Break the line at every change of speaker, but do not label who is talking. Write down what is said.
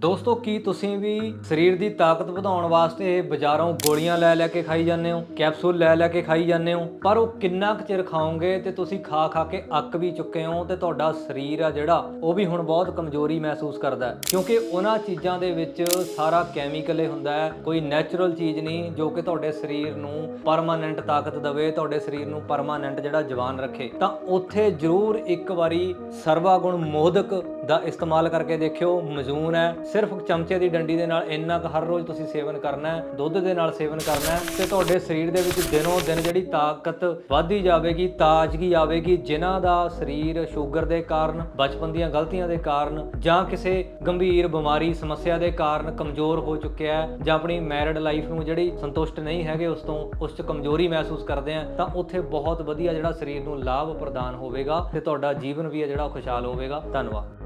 ਦੋਸਤੋ, ਕੀ ਤੁਸੀਂ ਵੀ ਸਰੀਰ ਦੀ ਤਾਕਤ ਵਧਾਉਣ ਵਾਸਤੇ ਬਾਜ਼ਾਰੋਂ ਗੋਲੀਆਂ ਲੈ ਲੈ ਕੇ ਖਾਈ ਜਾਂਦੇ ਹੋ? ਕੈਪਸੂਲ ਲੈ ਲੈ ਕੇ ਖਾਈ ਜਾਂਦੇ ਹੋ? ਪਰ ਉਹ ਕਿੰਨਾ ਕੁ ਚਿਰ ਖਾਓਗੇ ਤੇ ਤੁਸੀਂ ਖਾ ਖਾ ਕੇ ਅੱਕ ਵੀ ਚੁੱਕੇ ਹੋ ਤੇ ਤੁਹਾਡਾ ਸਰੀਰ ਆ ਜਿਹੜਾ, ਉਹ ਵੀ ਹੁਣ ਬਹੁਤ ਕਮਜ਼ੋਰੀ ਮਹਿਸੂਸ ਕਰਦਾ ਹੈ। ਕਿਉਂਕਿ ਉਹਨਾਂ ਚੀਜ਼ਾਂ ਦੇ ਵਿੱਚ ਸਾਰਾ ਕੈਮੀਕਲ ਹੀ ਹੁੰਦਾ ਹੈ। ਕੋਈ ਨੈਚੁਰਲ ਚੀਜ਼ ਨਹੀਂ ਜੋ ਕਿ ਤੁਹਾਡੇ ਸਰੀਰ ਨੂੰ ਪਰਮਾਨੈਂਟ ਤਾਕਤ ਦੇਵੇ, ਤੁਹਾਡੇ ਸਰੀਰ ਨੂੰ ਪਰਮਾਨੈਂਟ ਜਿਹੜਾ ਜਵਾਨ ਰੱਖੇ। ਤਾਂ ਉੱਥੇ ਜ਼ਰੂਰ ਇੱਕ ਵਾਰੀ ਸਰਵਾ ਗੁਣ ਮੋਦਕ ਦਾ ਇਸਤੇਮਾਲ ਕਰਕੇ ਦੇਖਿਓ ਮਜ਼ੂਨ ਹੈ। ਸਿਰਫ ਚਮਚੇ ਦੀ ਡੰਡੀ ਦੇ ਨਾਲ ਇੰਨਾ ਕੁ ਹਰ ਰੋਜ਼ ਤੁਸੀਂ ਸੇਵਨ ਕਰਨਾ ਹੈ, ਦੁੱਧ ਦੇ ਨਾਲ ਸੇਵਨ ਕਰਨਾ ਹੈ ਤੇ ਤੁਹਾਡੇ ਸਰੀਰ ਦੇ ਵਿੱਚ ਦਿਨੋਂ ਦਿਨ ਜਿਹੜੀ ਤਾਕਤ ਵਧਦੀ ਜਾਵੇਗੀ, ਤਾਜ਼ਗੀ ਆਵੇਗੀ, ਜਿਨ੍ਹਾਂ ਦਾ ਸਰੀਰ ਸ਼ੂਗਰ ਦੇ ਕਾਰਨ, ਬਚਪਨ ਦੀਆਂ ਗਲਤੀਆਂ ਦੇ ਕਾਰਨ ਜਾਂ ਕਿਸੇ ਗੰਭੀਰ ਬਿਮਾਰੀ, ਸਮੱਸਿਆ ਦੇ ਕਾਰਨ ਕਮਜ਼ੋਰ ਹੋ ਚੁੱਕਿਆ ਹੈ ਜਾਂ ਆਪਣੀ ਮੈਰਿਡ ਲਾਈਫ ਨੂੰ ਜਿਹੜੀ ਸੰਤੁਸ਼ਟ ਨਹੀਂ ਹੈਗੇ, ਉਸ ਤੋਂ, ਉਸ 'ਚ ਕਮਜ਼ੋਰੀ ਮਹਿਸੂਸ ਕਰਦੇ ਆ ਤਾਂ ਉੱਥੇ ਬਹੁਤ ਵਧੀਆ ਜਿਹੜਾ ਸਰੀਰ ਨੂੰ ਲਾਭ ਪ੍ਰਦਾਨ ਹੋਵੇਗਾ ਤੇ ਤੁਹਾਡਾ ਜੀਵਨ ਵੀ ਹੈ ਜਿਹੜਾ ਖੁਸ਼ਹਾਲ ਹੋਵੇਗਾ। ਧੰਨਵਾਦ।